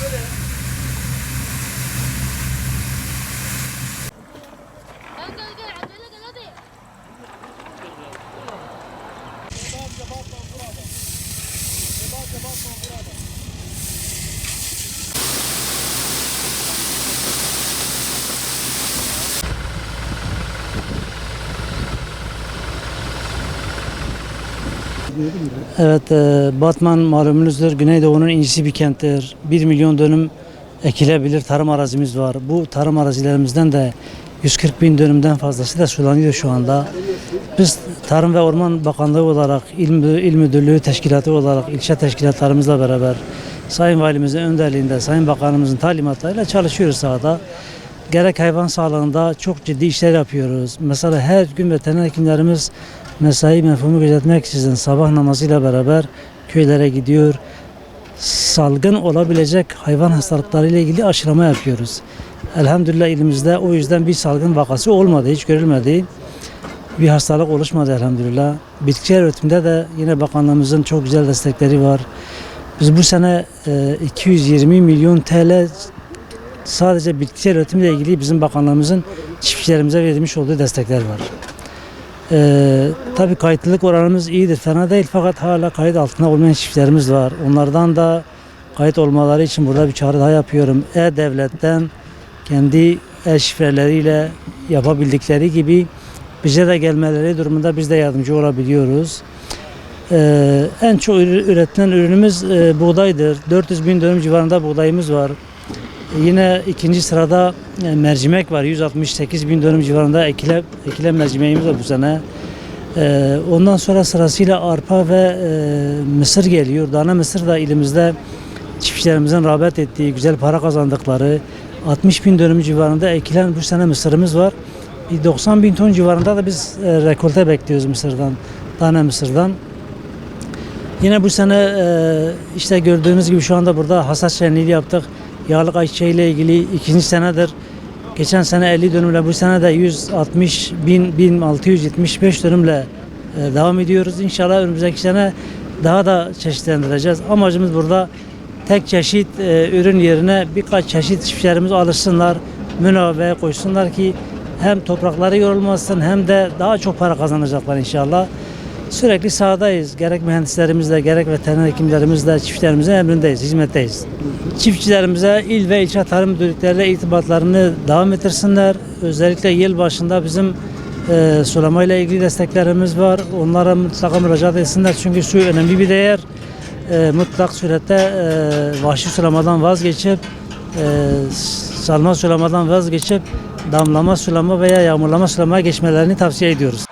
Gracias. Evet, e, Batman malumunuzdur. Güneydoğu'nun incisi bir kenttir. 1 milyon dönüm ekilebilir tarım arazimiz var. Bu tarım arazilerimizden de 140 bin dönümden fazlası da sulanıyor şu anda. Biz Tarım ve Orman Bakanlığı olarak, İl, İl Müdürlüğü Teşkilatı olarak ilçe teşkilatlarımızla beraber Sayın Valimizin önderliğinde, Sayın Bakanımızın talimatlarıyla çalışıyoruz sahada. Gerek hayvan sağlığında çok ciddi işler yapıyoruz. Mesela her gün veteriner hekimlerimiz mesai mefhumu gözetmeksizin sabah namazıyla beraber köylere gidiyor. Salgın olabilecek hayvan hastalıkları ile ilgili aşılama yapıyoruz. Elhamdülillah ilimizde o yüzden bir salgın vakası olmadı, hiç görülmedi. Bir hastalık oluşmadı elhamdülillah. Bitkisel üretimde de yine bakanlığımızın çok güzel destekleri var. Biz bu sene e, 220 milyon TL sadece bitkisel üretimle ilgili bizim bakanlığımızın çiftçilerimize verilmiş olduğu destekler var. Ee, tabii kayıtlılık oranımız iyidir, fena değil fakat hala kayıt altında olmayan çiftçilerimiz var. Onlardan da kayıt olmaları için burada bir çağrı daha yapıyorum. E-Devlet'ten kendi e-şifreleriyle yapabildikleri gibi bize de gelmeleri durumunda biz de yardımcı olabiliyoruz. Ee, en çok üretilen ürünümüz e, buğdaydır. 400 bin dönüm civarında buğdayımız var. Yine ikinci sırada e, mercimek var. 168 bin dönüm civarında ekile, ekile mercimeğimiz var bu sene. E, ondan sonra sırasıyla arpa ve e, mısır geliyor. Dana mısır da ilimizde çiftçilerimizin rağbet ettiği, güzel para kazandıkları 60 bin dönüm civarında ekilen bu sene mısırımız var. Bir 90 bin ton civarında da biz e, rekolte bekliyoruz mısırdan, tane mısırdan. Yine bu sene işte gördüğünüz gibi şu anda burada hasat şenliği yaptık. Yağlık ayçiçeği ile ilgili ikinci senedir. Geçen sene 50 dönümle bu sene de 160 bin, 1675 dönümle e, devam ediyoruz. İnşallah önümüzdeki sene daha da çeşitlendireceğiz. Amacımız burada tek çeşit e, ürün yerine birkaç çeşit çiftçilerimiz alışsınlar, münaveye koysunlar ki hem toprakları yorulmasın hem de daha çok para kazanacaklar inşallah. Sürekli sahadayız. Gerek mühendislerimizle, gerek veteriner hekimlerimizle, çiftçilerimizin emrindeyiz, hizmetteyiz. Çiftçilerimize il ve ilçe tarım müdürlükleriyle irtibatlarını devam ettirsinler. Özellikle yıl başında bizim e, sulamayla ilgili desteklerimiz var. Onlara mutlaka müracaat etsinler çünkü su önemli bir değer. E, mutlak surette e, vahşi sulamadan vazgeçip e, salma sulamadan vazgeçip damlama sulama veya yağmurlama sulamaya geçmelerini tavsiye ediyoruz.